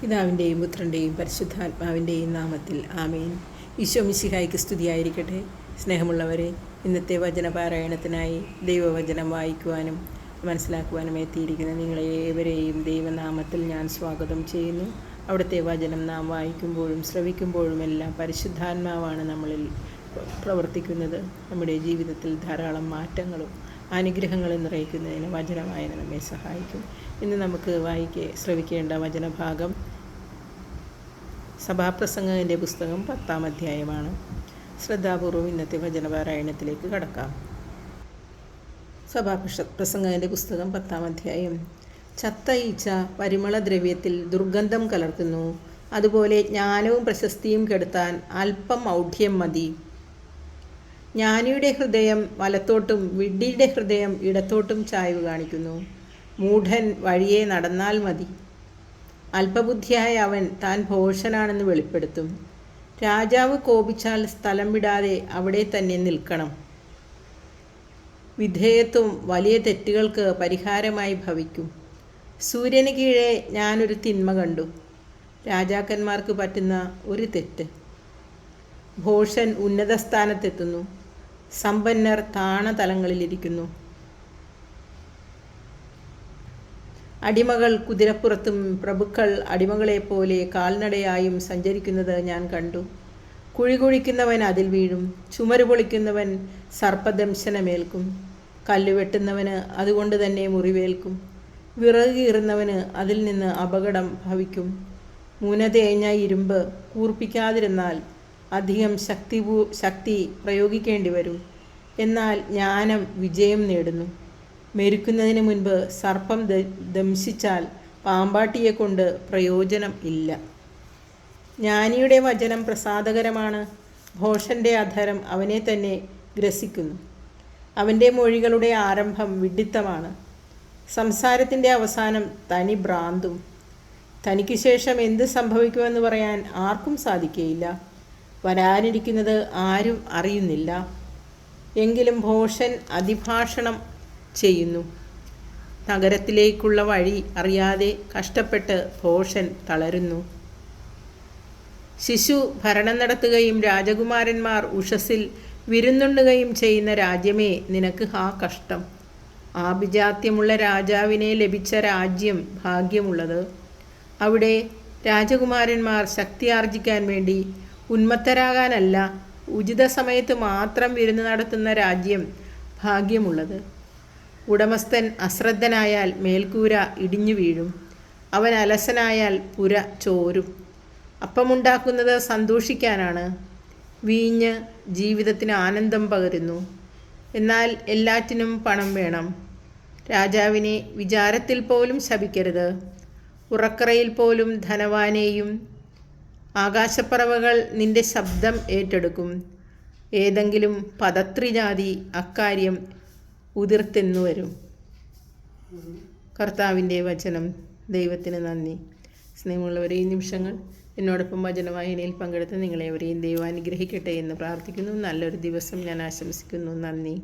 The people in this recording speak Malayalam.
പിതാവിന്റെയും പുത്രന്റെയും പരിശുദ്ധാത്മാവിന്റെയും നാമത്തിൽ ആമേൻ. ഈശോ മിശിഹായ്ക്ക് സ്തുതിയായിരിക്കട്ടെ. സ്നേഹമുള്ളവരെ ഇന്നത്തെ വചനപാരായണത്തിനായി ദൈവവചനം വായിക്കുവാനും മനസ്സിലാക്കുവാനും എത്തിയിരിക്കുന്ന നിങ്ങളെ ഏവരെയും ദൈവനാമത്തിൽ ഞാൻ സ്വാഗതം ചെയ്യുന്നു. അവിടുത്തെ വചനം നാം വായിക്കുമ്പോഴും ശ്രവിക്കുമ്പോഴും എല്ലാം പരിശുദ്ധാത്മാവാണ് നമ്മളിൽ പ്രവർത്തിക്കുന്നത്. നമ്മുടെ ജീവിതത്തിൽ ധാരാളം മാറ്റങ്ങളും അനുഗ്രഹങ്ങളും നിറയിക്കുന്നതിന് വചനവായന നമ്മെ സഹായിക്കും. ഇന്ന് നമുക്ക് വായിക്കേ ശ്രവിക്കേണ്ട വചനഭാഗം സഭാപ്രസംഗത്തിന്റെ പുസ്തകം പത്താം അധ്യായമാണ്. ശ്രദ്ധാപൂർവം ഇന്നത്തെ വചനപാരായണത്തിലേക്ക് കടക്കാം. സഭാ പ്രസംഗത്തിന്റെ പുസ്തകം പത്താം അധ്യായം. ചത്ത ഈച്ച പരിമളദ്രവ്യത്തിൽ ദുർഗന്ധം കലർത്തുന്നു. അതുപോലെ ജ്ഞാനവും പ്രശസ്തിയും കെടുത്താൻ അല്പം ഔഢ്യം മതി. ജ്ഞാനിയുടെ ഹൃദയം വലത്തോട്ടും വിഡ്ഢിയുടെ ഹൃദയം ഇടത്തോട്ടും ചായ്വ് കാണിക്കുന്നു. മൂഢൻ വഴിയെ നടന്നാൽ മതി. അല്പബുദ്ധിയായ അവൻ താൻ ഭോഷനാണെന്ന് വെളിപ്പെടുത്തും. രാജാവ് കോപിച്ചാൽ സ്ഥലം വിടാതെ അവിടെ തന്നെ നിൽക്കണം. വിധേയത്വം വലിയ തെറ്റുകൾക്ക് പരിഹാരമായി ഭവിക്കും. സൂര്യന് കീഴെ ഞാനൊരു തിന്മ കണ്ടു. രാജാക്കന്മാർക്ക് പറ്റുന്ന ഒരു തെറ്റ്. ഭോഷൻ ഉന്നത സ്ഥാനത്തെത്തുന്നു സമ്പന്നർ താണതലങ്ങളിലിരിക്കുന്നു. അടിമകൾ കുതിരപ്പുറത്തും പ്രഭുക്കൾ അടിമകളെപ്പോലെ കാൽനടയായും സഞ്ചരിക്കുന്നത് ഞാൻ കണ്ടു. കുഴി കുഴിക്കുന്നവൻ അതിൽ വീഴും. ചുമര് പൊളിക്കുന്നവൻ സർപ്പദംശനമേൽക്കും. കല്ല് വെട്ടുന്നവന് അതുകൊണ്ട് തന്നെ മുറിവേൽക്കും. വിറക് കീറുന്നവന് അതിൽ നിന്ന് അപകടം ഭവിക്കും. മുനതേഞ്ഞ ഇരുമ്പ് കൂർപ്പിക്കാതിരുന്നാൽ അധികം ശക്തി ശക്തി പ്രയോഗിക്കേണ്ടി വരും. എന്നാൽ ജ്ഞാനം വിജയം നേടുന്നു. മെരുക്കുന്നതിന് മുൻപ് സർപ്പം ദംശിച്ചാൽ പാമ്പാട്ടിയെ കൊണ്ട് പ്രയോജനം ഇല്ല. ജ്ഞാനിയുടെ വചനം പ്രസാദകരമാണ്. ഘോഷന്റെ അധരം അവനെ തന്നെ ഗ്രസിക്കുന്നു. അവന്റെ മൊഴികളുടെ ആരംഭം വിഡിത്തമാണ്. സംസാരത്തിന്റെ അവസാനം തനി ഭ്രാന്തും. തനിക്ക് ശേഷം എന്ത് സംഭവിക്കുമെന്ന് പറയാൻ ആർക്കും സാധിക്കുകയില്ല വരാനിരിക്കുന്നത് ആരും അറിയുന്നില്ല. എങ്കിലും ഭോഷൻ അതിഭാഷണം ചെയ്യുന്നു. നഗരത്തിലേക്കുള്ള വഴി അറിയാതെ കഷ്ടപ്പെട്ട് ഭോഷൻ തളരുന്നു. ശിശു ഭരണം നടത്തുകയും രാജകുമാരന്മാർ ഉഷസിൽ വിരുന്നുണ്ണുകയും ചെയ്യുന്ന രാജ്യമേ നിനക്ക് ആ കഷ്ടം. ആഭിജാത്യമുള്ള രാജാവിനെ ലഭിച്ച രാജ്യം ഭാഗ്യമുള്ളത്. അവിടെ രാജകുമാരന്മാർ ശക്തി ആർജിക്കാൻ വേണ്ടി ഉന്മത്തരാകാനല്ല ഉചിത സമയത്ത് മാത്രം വിരുന്ന് നടത്തുന്ന രാജ്യം ഭാഗ്യമുള്ളത്. ഉടമസ്ഥൻ അശ്രദ്ധനായാൽ മേൽക്കൂര ഇടിഞ്ഞു വീഴും. അവൻ അലസനായാൽ പുര ചോരും. അപ്പമുണ്ടാക്കുന്നത് സന്തോഷിക്കാനാണ്. വീഞ്ഞ് ജീവിതത്തിന് ആനന്ദം പകരുന്നു. എന്നാൽ എല്ലാറ്റിനും പണം വേണം. രാജാവിനെ വിചാരത്തിൽ പോലും ശപിക്കരുത്. ഉറക്കറയിൽ പോലും ധനവാനെയും ആകാശപ്പറവകൾ നിന്റെ ശബ്ദം ഏറ്റെടുക്കും. ഏതെങ്കിലും പദത്രിജാതി അക്കാര്യം ഉതിർത്തെന്നു വരും. കർത്താവിന്റെ വചനം ദൈവത്തിന് നന്ദി. സ്നേഹമുള്ളവരെ ഈ നിമിഷങ്ങൾ എന്നോടൊപ്പം വചനവാഹിനിയിൽ പങ്കെടുത്ത് നിങ്ങളെ നിങ്ങളെവരെയും ദൈവം അനുഗ്രഹിക്കട്ടെ എന്ന് പ്രാർത്ഥിക്കുന്നു. നല്ലൊരു ദിവസം ഞാൻ ആശംസിക്കുന്നു. നന്ദി.